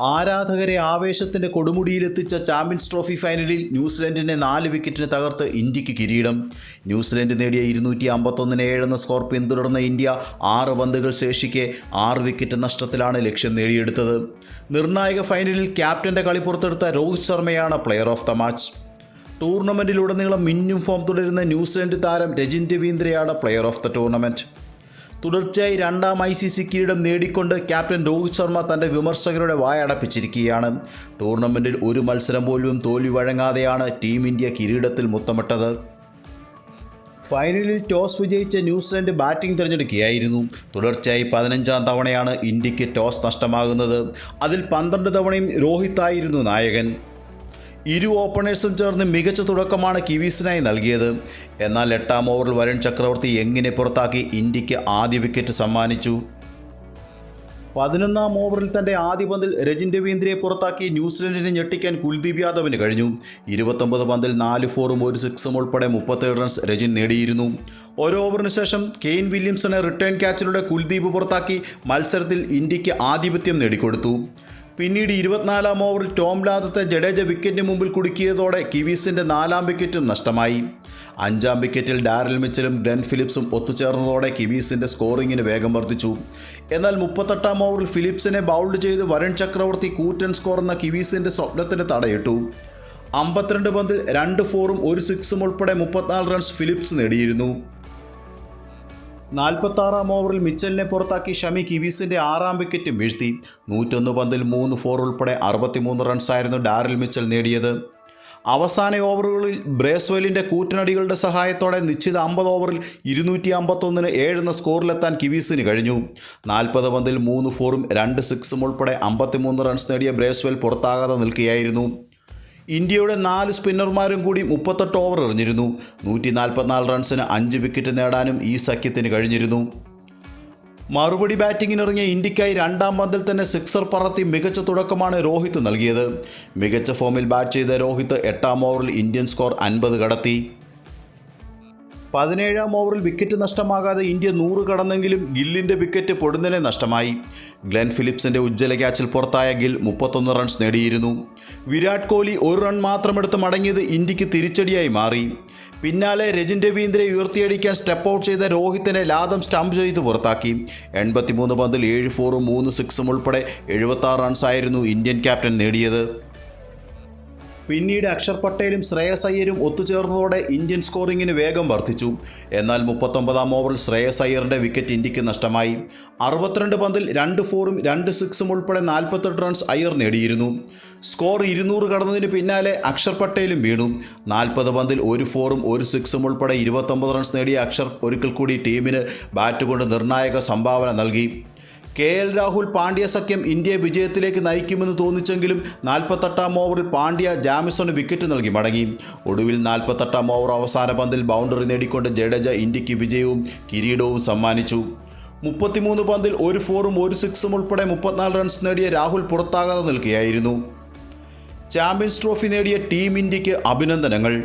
ആരാധകരെ ആവേശത്തിന്റെ കൊടുമുടിയിലെത്തിച്ച champions trophy ഫൈനലിൽ ന്യൂസിലൻഡിനെ നാല് വിക്കറ്റിന് തകർത്ത് ഇന്ത്യയ്ക്ക് കിരീടം. ന്യൂസിലൻഡ് നേടിയ ഇരുന്നൂറ്റി അമ്പത്തൊന്നിന് ഏഴെന്ന സ്കോർ പിന്തുടർന്ന ഇന്ത്യ ആറ് പന്തുകൾ ശേഷിക്കെ ആറ് വിക്കറ്റ് നഷ്ടത്തിലാണ് ലക്ഷ്യം നേടിയെടുത്തത്. നിർണായക ഫൈനലിൽ ക്യാപ്റ്റന്റെ കളി പുറത്തെടുത്ത രോഹിത് ശർമ്മയാണ് പ്ലെയർ ഓഫ് ദ മാച്ച് ടൂർണമെന്റിലുടനീളം മിന്നും ഫോം തുടരുന്ന ന്യൂസിലൻഡ് താരം രജിൻ രവീന്ദ്രയാണ് പ്ലെയർ ഓഫ് ദ ടൂർണമെന്റ് തുടർച്ചയായി രണ്ടാം ഐ സി സി കിരീടം നേടിക്കൊണ്ട് ക്യാപ്റ്റൻ രോഹിത് ശർമ്മ തന്റെ വിമർശകരുടെ വായടപ്പിച്ചിരിക്കുകയാണ് ടൂർണമെന്റിൽ ഒരു മത്സരം പോലും തോൽവി വഴങ്ങാതെയാണ് ടീം ഇന്ത്യ കിരീടത്തിൽ മുത്തമിട്ടത്. ഫൈനലിൽ ടോസ് വിജയിച്ച ന്യൂസിലൻഡ് ബാറ്റിംഗ് തിരഞ്ഞെടുക്കുകയായിരുന്നു. തുടർച്ചയായി പതിനഞ്ചാം തവണയാണ് ഇന്ത്യയ്ക്ക് ടോസ് നഷ്ടമാകുന്നത്. അതിൽ പന്ത്രണ്ട് തവണയും രോഹിത്തായിരുന്നു നായകൻ. ഇരു ഓപ്പണേഴ്സും ചേർന്ന് മികച്ച തുടക്കമാണ് കിവീസിനായി നൽകിയത്. എന്നാൽ എട്ടാം ഓവറിൽ വരുൺ ചക്രവർത്തി എങ്ങനെ പുറത്താക്കി ഇന്ത്യയ്ക്ക് ആദ്യ വിക്കറ്റ് സമ്മാനിച്ചു? പതിനൊന്നാം ഓവറിൽ തന്റെ ആദ്യ പന്തിൽ രജിൻ രവീന്ദ്രയെ പുറത്താക്കി ന്യൂസിലൻഡിനെ ഞെട്ടിക്കാൻ കുൽദീപ് യാദവിന് കഴിഞ്ഞു. ഇരുപത്തൊമ്പത് പന്തിൽ നാല് ഫോറും ഒരു സിക്സും ഉൾപ്പെടെ മുപ്പത്തേഴ് റൺസ് രജിൻ നേടിയിരുന്നു. ഒരു ഓവറിന് ശേഷം കെയിൻ വില്യംസനെ റിട്ടേൺ ക്യാച്ചിലൂടെ കുൽദീപ് പുറത്താക്കി മത്സരത്തിൽ ഇന്ത്യയ്ക്ക് ആധിപത്യം നേടിക്കൊടുത്തു. പിന്നീട് ഇരുപത്തിനാലാം ഓവറിൽ ടോം ലാദത്തെ ജഡേജ വിക്കറ്റിന് മുമ്പിൽ കുടുക്കിയതോടെ കിവീസിന്റെ നാലാം വിക്കറ്റും നഷ്ടമായി. അഞ്ചാം വിക്കറ്റിൽ ഡാരൽ മിച്ചലും ഡെൻ ഫിലിപ്സും ഒത്തുചേർന്നതോടെ കിവീസിന്റെ സ്കോറിങ്ങിന് വേഗം വർദ്ധിച്ചു. എന്നാൽ മുപ്പത്തെട്ടാം ഓവറിൽ ഫിലിപ്സിനെ ബൗൾഡ് ചെയ്ത് വരുൺ ചക്രവർത്തി കൂറ്റൻ സ്കോർ എന്ന കിവീസിന്റെ സ്വപ്നത്തിന് തടയിട്ടു. അമ്പത്തിരണ്ട് പന്തിൽ രണ്ട് ഫോറും ഒരു സിക്സും ഉൾപ്പെടെ മുപ്പത്തിനാല് റൺസ് ഫിലിപ്സ് നേടിയിരുന്നു. നാൽപ്പത്താറാം ഓവറിൽ മിച്ചലിനെ പുറത്താക്കി ഷമി കിവീസിന്റെ ആറാം വിക്കറ്റും വീഴ്ത്തി. നൂറ്റൊന്ന് പന്തിൽ മൂന്ന് ഫോർ ഉൾപ്പെടെ അറുപത്തിമൂന്ന് റൺസായിരുന്നു ഡാരിൽ മിച്ചൽ നേടിയത്. അവസാന ഓവറുകളിൽ ബ്രേസ്വെല്ലിന്റെ കൂറ്റനടികളുടെ സഹായത്തോടെ നിശ്ചിത അമ്പത് ഓവറിൽ ഇരുന്നൂറ്റി അമ്പത്തൊന്നിന് ഏഴെന്ന സ്കോറിലെത്താൻ കിവീസിന് കഴിഞ്ഞു. നാൽപ്പത് പന്തിൽ മൂന്ന് ഫോറും രണ്ട് സിക്സും ഉൾപ്പെടെ അമ്പത്തിമൂന്ന് റൺസ് നേടിയ ബ്രേസ്വെൽ പുറത്താകാതെ നിൽക്കുകയായിരുന്നു. ഇന്ത്യയുടെ നാല് സ്പിന്നർമാരും കൂടി മുപ്പത്തെട്ട് ഓവർ എറിഞ്ഞിരുന്നു. നൂറ്റി നാൽപ്പത്തിനാല് റൺസിന് അഞ്ച് വിക്കറ്റ് നേടാനും ഈ സഖ്യത്തിന് കഴിഞ്ഞിരുന്നു. മറുപടി ബാറ്റിങ്ങിനിറങ്ങിയ ഇന്ത്യക്കായി രണ്ടാം പന്തിൽ തന്നെ സിക്സർ പറത്തി മികച്ച തുടക്കമാണ് രോഹിത് നൽകിയത്. മികച്ച ഫോമിൽ ബാറ്റ് ചെയ്ത രോഹിത് എട്ടാം ഓവറിൽ ഇന്ത്യൻ സ്കോർ അൻപത് കടത്തി. പതിനേഴാം ഓവറിൽ വിക്കറ്റ് നഷ്ടമാകാതെ ഇന്ത്യ നൂറ് കടന്നെങ്കിലും ഗില്ലിന്റെ വിക്കറ്റ് പൊടുന്നനെ നഷ്ടമായി. ഗ്ലെൻ ഫിലിപ്സിന്റെ ഉജ്ജ്വല ക്യാച്ചിൽ പുറത്തായ ഗിൽ മുപ്പത്തൊന്ന് റൺസ് നേടിയിരുന്നു. വിരാട് കോഹ്ലി ഒരു റൺ മാത്രമെടുത്ത് മടങ്ങിയത് ഇന്ത്യയ്ക്ക് തിരിച്ചടിയായി മാറി. പിന്നാലെ രജിൻ രവീന്ദ്രയെ ഉയർത്തിയടിക്കാൻ സ്റ്റെപ്പ് ഔട്ട് ചെയ്ത രോഹിത്തിനെ ലാദം സ്റ്റംപ് ചെയ്ത് പുറത്താക്കി. എൺപത്തിമൂന്ന് പന്തിൽ ഏഴ് ഫോറും മൂന്ന് സിക്സും ഉൾപ്പെടെ എഴുപത്താറ് റൺസായിരുന്നു ഇന്ത്യൻ ക്യാപ്റ്റൻ നേടിയത്. പിന്നീട് അക്ഷർ പട്ടേലും ശ്രേയസ് അയ്യരും ഒത്തുചേർന്നതോടെ ഇന്ത്യൻ സ്കോറിംഗിന് വേഗം വർദ്ധിച്ചു. എന്നാൽ മുപ്പത്തൊമ്പതാം ഓവറിൽ ശ്രേയസ് അയ്യറിന്റെ വിക്കറ്റ് ഇന്ത്യയ്ക്ക് നഷ്ടമായി. അറുപത്തിരണ്ട് പന്തിൽ രണ്ട് ഫോറും രണ്ട് സിക്സും ഉൾപ്പെടെ നാൽപ്പത്തെട്ട് റൺസ് അയ്യർ നേടിയിരുന്നു. സ്കോർ ഇരുന്നൂറ് കടന്നതിന് പിന്നാലെ അക്ഷർ പട്ടേലും വീണു. നാൽപ്പത് പന്തിൽ ഒരു ഫോറും ഒരു സിക്സും ഉൾപ്പെടെ ഇരുപത്തൊമ്പത് റൺസ് നേടിയ അക്ഷർ ഒരിക്കൽ കൂടി ടീമിന് ബാറ്റ് കൊണ്ട് നിർണായക സംഭാവന നൽകി. കെ എൽ രാഹുൽ പാണ്ഡ്യ സഖ്യം ഇന്ത്യയെ വിജയത്തിലേക്ക് നയിക്കുമെന്ന് തോന്നിച്ചെങ്കിലും നാൽപ്പത്തെട്ടാം ഓവറിൽ പാണ്ഡ്യ ജാമിസണ് വിക്കറ്റ് നൽകി മടങ്ങി. ഒടുവിൽ നാൽപ്പത്തെട്ടാം ഓവർ അവസാന പന്തിൽ ബൗണ്ടറി നേടിക്കൊണ്ട് ജഡേജ ഇന്ത്യയ്ക്ക് വിജയവും കിരീടവും സമ്മാനിച്ചു. മുപ്പത്തിമൂന്ന് പന്തിൽ ഒരു ഫോറും ഒരു സിക്സും ഉൾപ്പെടെ മുപ്പത്തിനാല് റൺസ് നേടിയ രാഹുൽ പുറത്താകാതെ നിൽക്കുകയായിരുന്നു. ചാമ്പ്യൻസ് ട്രോഫി നേടിയ ടീം ഇന്ത്യയ്ക്ക് അഭിനന്ദനങ്ങൾ.